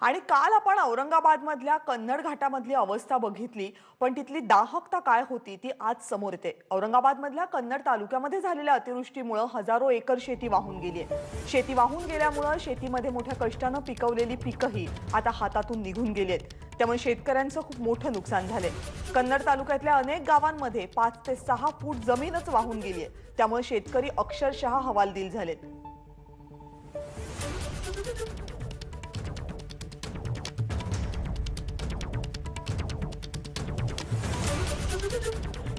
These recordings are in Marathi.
आणि काल आपण औरंगाबादमधल्या कन्नड घाटामधली अवस्था बघितली पण तिथली दाहकता काय होती ती आज समोर येते. औरंगाबादमधल्या कन्नड तालुक्यामध्ये झालेल्या अतिवृष्टीमुळे हजारो एकर शेती वाहून गेली आहे. शेती वाहून गेल्यामुळं शेतीमध्ये मोठ्या कष्टानं पिकवलेली पिकंही आता हातातून निघून गेली आहेत. त्यामुळे शेतकऱ्यांचं खूप मोठं नुकसान झालंय. कन्नड तालुक्यातल्या अनेक गावांमध्ये पाच ते सहा फूट जमीनच वाहून गेली आहे. त्यामुळे शेतकरी अक्षरशः हवालदिल झालेत.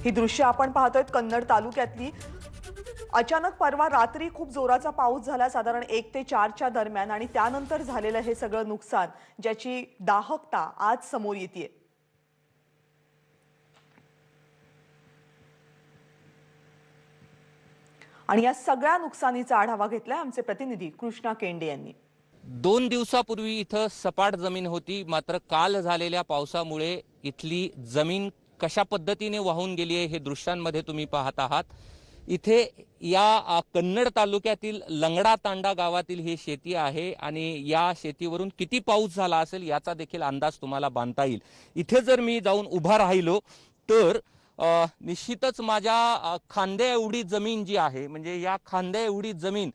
ही दृश्य आपण पाहतोय कन्नड तालुक्यातली. अचानक परवा रात्री खूप जोराचा पाऊस झाला साधारण एक ते चारच्या दरम्यान आणि त्यानंतर झालेलं हे सगळं नुकसान ज्याची दाहकता आज समोर येते आणि या सगळ्या नुकसानीचा आढावा घेतलाय आमचे प्रतिनिधी कृष्णा केंडे यांनी. दोन दिवसापूर्वी इथं सपाट जमीन होती मात्र काल झालेल्या पावसामुळे इथली जमीन कशा पद्धतीने वाहून गेली आहे हे दृश्यांमध्ये तुम्ही पाहत आहात. इथे या कन्नड तालुक्यातील लंगडा तांडा गावातील ही शेती आहे आणि या शेतीवरून किती पाऊस झाला असेल याचा देखील अंदाज तुम्हाला बांधता येईल. इथे जर मी जाऊन उभा राहिलो तर निश्चितच माझ्या खांद्या एवढी जमीन जी आहे म्हणजे या खांद्या एवढी जमीन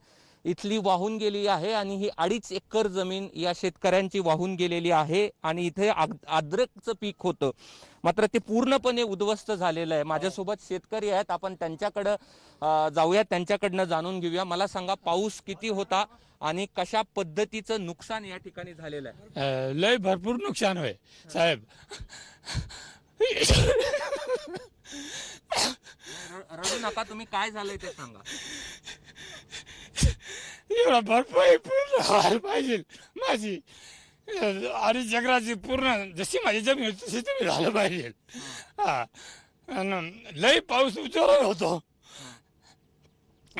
इथली वाहून गेली आहे आणि ही अडीच एकर जमीन या शेतकऱ्यांची वाहून गेलेली आहे आणि इथे अद्रकचं पीक होतं. मात्र ते पूर्णपणे उद्ध्वस्त झालेलं आहे. माझ्यासोबत शेतकरी आहेत. आपण त्यांच्याकडं जाऊया त्यांच्याकडनं जाणून घेऊया. मला सांगा पाऊस किती होता आणि कशा पद्धतीचं नुकसान या ठिकाणी झालेलं आहे? लय भरपूर नुकसान होय साहेब. रडू नका. तुम्ही काय झालंय ते सांगा. एवढा भरपूर पूर्ण व्हायला पाहिजे. माझी आणि जगराची पूर्ण जशी माझी जमीन होती तशी तुम्ही झालं पाहिजे. हा. पाऊस उचलत होतो.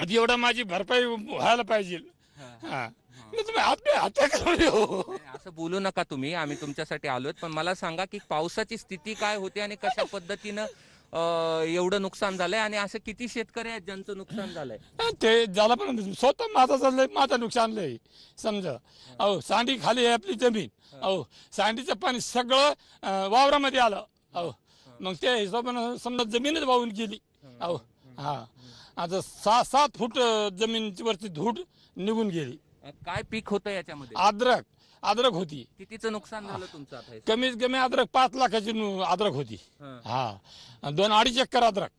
एवढा माझी भरपाई व्हायला पाहिजे. हा? नाही, असं बोलू नका तुम्ही आम्ही तुमच्यासाठी आलोय. पण मला सांगा की पावसाची स्थिती काय होती आणि कशा पद्धतीनं एवढं नुकसान झालंय आणि असे किती शेतकरी आहेत ज्यांचं नुकसान झालंय? ते झालं पण स्वतः माझा चाललंय माझं नुकसान लय. समजा. अहो सांडी खाली आहे आपली जमीन. अहो सांडीचं पाणी सगळं अं, वावरामध्ये आलं. अहो मग त्या हिशोबानं समजा जमीनच वाहून गेली. अहो हा. आता सहा सात फूट अं, जमिनीवरची धूड निघून गेली. अं, काय पीक होतं याच्यामध्ये? अद्रक. अद्रक होती. कितीचं नुकसान झालं तुमचं आता हे? कमीत कमी अद्रक पाच लाखाची नु- अद्रक होती. हं. हा. आणि दोन अडीच एकर अद्रक.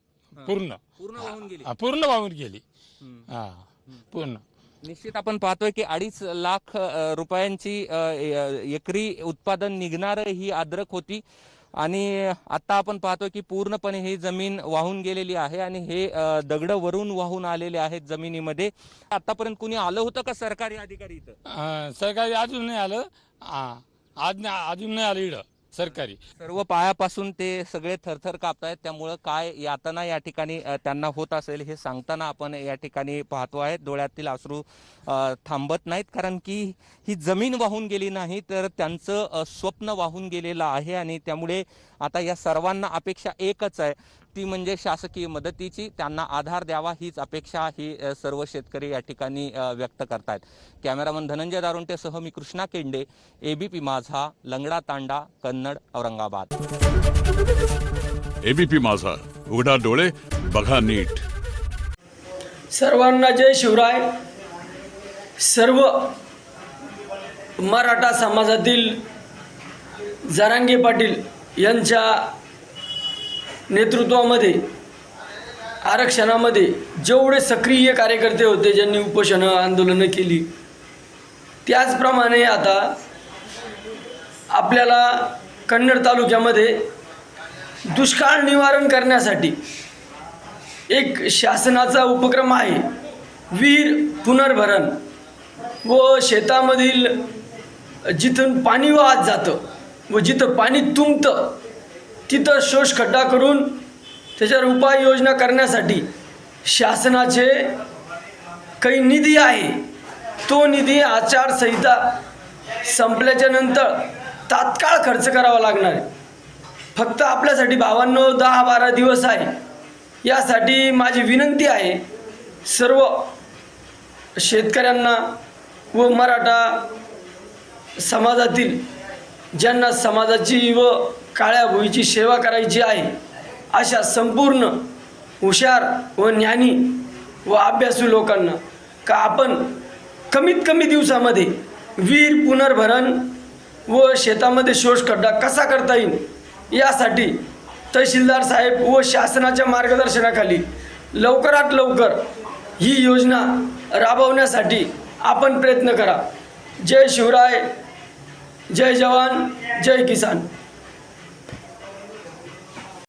पूर्ण. पूर्ण वाहून गेली. हा, पूर्ण वाहून गेली. हं. हा पूर्ण. निश्चित आपण पाहतोय की अडीच लाख अ, रुपयांची अ, ए- एकरी उत्पादन निघणार ही अद्रक होती. आणि आता आपण पाहतोय की पूर्णपणे ही जमीन वाहून गेलेली आहे आणि हे दगड वरून वाहून आलेले आहेत जमिनीमध्ये. आतापर्यंत कुणी आलं होतं का सरकारी अधिकारी इथं? सरकारी अजून नाही आलं. आज अजून नाही आलं इकडं सरकारी. सर्व पायापासून ते सगळे थरथर कापतायत त्यामुळं काय यातना या ठिकाणी त्यांना होत असेल हे सांगताना आपण या ठिकाणी पाहतो आहे. डोळ्यातील अश्रू थांबत नाहीत कारण की ही जमीन वाहून गेली नाही तर त्यांचं स्वप्न वाहून गेलेलं आहे. आणि त्यामुळे आता या सर्वांना अपेक्षा एकच आहे ती म्हणजे शासकीय मदतीची त्यांना आधार द्यावा हीच अपेक्षा ही सर्व शेतकरी या ठिकाणी व्यक्त करतायत. कॅमेरामन धनंजय दारुंटेसह मी कृष्णा केंडे एबीपी माझा लंगडा तांडा कन्नड औरंगाबाद. एबीपी माझा उघडा डोळे बघा नीट. सर्वांना जय शिवराय. सर्व मराठा समाजातील जरांगे पाटील यांच्या नेतृत्वामध्ये आरक्षणामध्ये जेवढे सक्रिय कार्यकर्ते होते ज्यांनी उपोषणं आंदोलनं केली त्याचप्रमाणे आता आपल्याला कन्नड तालुक्यामध्ये दुष्काळ निवारण करण्यासाठी एक शासनाचा उपक्रम आहे. वीर पुनर्भरण. व शेतामधील जिथून पाणी वाहत जातं व जिथं पाणी तुंबतं तिथं शोषखड्डा करून त्याच्यावर उपाययोजना करण्यासाठी शासनाचे काही निधी आहे. तो निधी आचारसंहिता संपल्याच्या नंतर तात्काळ खर्च करावा लागणार आहे. फक्त आपल्यासाठी भावांनो दहा बारा दिवस आहे. यासाठी माझी विनंती आहे सर्व शेतकऱ्यांना व मराठा समाजातील ज्यांना समाजाची व काळ्या भुईची सेवा करायची आहे अशा संपूर्ण हुशार व ज्ञानी व अभ्यासू लोकांना का आपण कमीत कमी दिवसामध्ये वीर पुनर्भरण व शेतामध्ये शोषखड्डा कसा करता येईल यासाठी तहसीलदार साहेब व शासनाच्या मार्गदर्शनाखाली लवकरात लवकर ही योजना राबवण्यासाठी आपण प्रयत्न करा. जय शिवराय. जय जवान जय किसान।